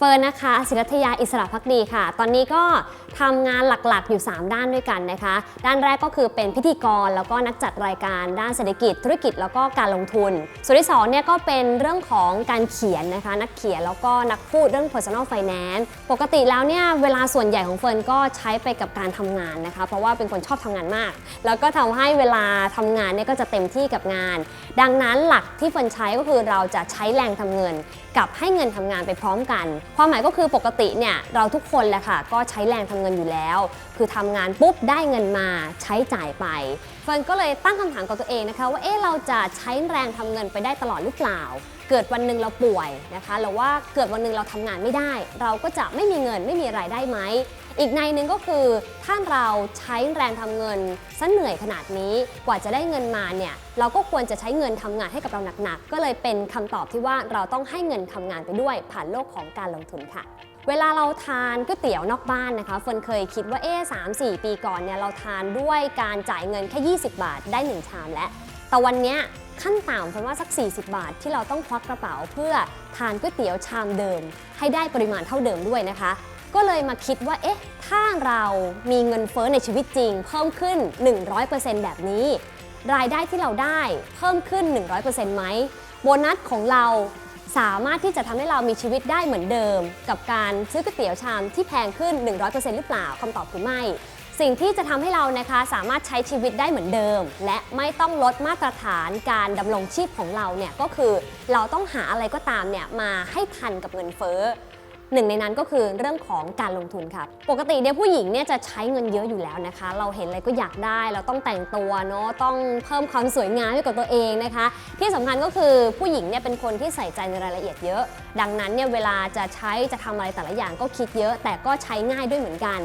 เฟิร์นนะคะศิรัทยาอิสระพักดีค่ะ ตอนนี้ก็ทำงานหลักๆอยู่ 3 ด้านด้วยกันนะคะ ด้านแรกก็คือเป็นพิธีกรแล้วก็นักจัดรายการด้านเศรษฐกิจ ธุรกิจแล้วก็การลงทุน ส่วนที่สองเนี่ยก็เป็นเรื่องของการเขียนนะคะ นักเขียนแล้วก็นักพูดเรื่อง personal finance ปกติแล้วเนี่ยเวลาส่วนใหญ่ของเฟิร์นก็ใช้ไปกับการทำงานนะคะ เพราะว่าเป็นคนชอบทำงานมาก แล้วก็ทำให้เวลาทำงานเนี่ยก็จะเต็มที่กับงาน ดังนั้นหลักที่เฟิร์นใช้ก็คือเราจะใช้แรงทำเงิน กับให้เงินทำงานไปพร้อมกัน ความหมายก็คือปกติเนี่ยเราทุกคนแหละค่ะก็ใช้แรงทำเงินอยู่แล้ว คือทำงานปุ๊บได้เงินมาใช้จ่ายไปเฟิร์นก็เลยตั้งคำถามกับตัวเองนะคะ ว่าเอ๊ะเราจะใช้แรงทำเงินไปได้ตลอดหรือเปล่า เกิดวันหนึ่งเราป่วยนะคะหรือว่าเกิดวันหนึ่งเราทำงานไม่ได้ เราก็จะไม่มีเงินไม่มีรายได้ไหม อีกในหนึ่งก็คือถ้าเราใช้แรงทำเงินซะเหนื่อยขนาดนี้กว่าจะได้เงินมาเนี่ยเราก็ควรจะใช้เงินทำงานให้กับเราหนักๆ ก็เลยเป็นคำตอบที่ว่าเราต้องให้เงินทำงานไปด้วยผ่านโลกของการลงทุนค่ะเวลาเราทานก๋วยเตี๋ยวนอกบ้านนะคะเฟิร์นเคยคิดว่าเอ๊สามสี่ปีก่อนเนี่ยเราทานด้วยการจ่ายเงินแค่ 20 บาทได้ 1 ชามแล้วแต่วันนี้ขั้นต่ำเฟิร์นว่าสัก 40 บาทที่เราต้องควักกระเป๋าเพื่อทานก๋วยเตี๋ยวชามเดิม ให้ได้ปริมาณเท่าเดิมด้วยนะคะ ก็เลยมาคิดว่า เอ๊ะ ถ้าเรามีเงินเฟ้อในชีวิตจริง เพิ่มขึ้น 100%แบบนี้ รายได้ที่เราได้เพิ่มขึ้น 100%ไหม โบนัสของเราสามารถที่จะทำให้เรามีชีวิตได้เหมือนเดิม กับการซื้อก๋วยเตี๋ยวชามที่แพงขึ้น 100%หรือเปล่าคำตอบคือไม่ สิ่งที่จะทำให้เรานะคะสามารถใช้ชีวิตได้เหมือนเดิม และไม่ต้องลดมาตรฐานการดำรงชีพของเราเนี่ยก็คือเราต้องหาอะไรก็ตามเนี่ยมาให้ทันกับเงินเฟ้อ หนึ่งในนั้นก็คือเรื่องของการลงทุนครับ ปกติเนี่ยผู้หญิงเนี่ยจะใช้เงินเยอะอยู่แล้วนะคะ เราเห็นอะไรก็อยากได้ เราต้องแต่งตัวเนาะ ต้องเพิ่มความสวยงามให้กับตัวเองนะคะ ที่สำคัญก็คือผู้หญิงเนี่ยเป็นคนที่ใส่ใจในรายละเอียดเยอะ ดังนั้นเนี่ยเวลาจะใช้จะทำอะไรแต่ละอย่างก็คิดเยอะ แต่ก็ใช้ง่ายด้วยเหมือนกัน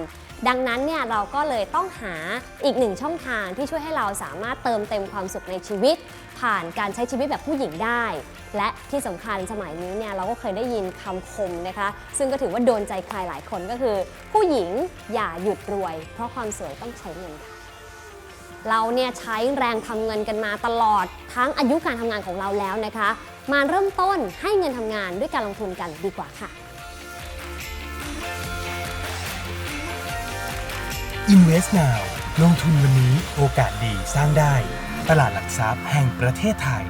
ดังนั้นเนี่ยเราก็เลยต้องหาอีกหนึ่งช่องทางที่ช่วยให้เราสามารถเติมเต็มความสุขในชีวิต ผ่านการใช้ชีวิตแบบผู้หญิงได้ และที่สำคัญสมัยนี้เนี่ยเราก็เคยได้ยินคำคมนะคะ ซึ่งก็ถือว่าโดนใจใครหลายคนก็คือ ผู้หญิงอย่าหยุดรวย เพราะความสวยต้องใช้เงินค่ะเราเนี่ยใช้แรงทำเงินกันมาตลอดทั้งอายุการทำงานของเราแล้วนะคะ มาเริ่มต้นให้เงินทำงานด้วยการลงทุนกันดีกว่าค่ะ Invest Now ลงทุนวันนี้โอกาสดีสร้างได้ ตลาดหลักทรัพย์แห่งประเทศไทย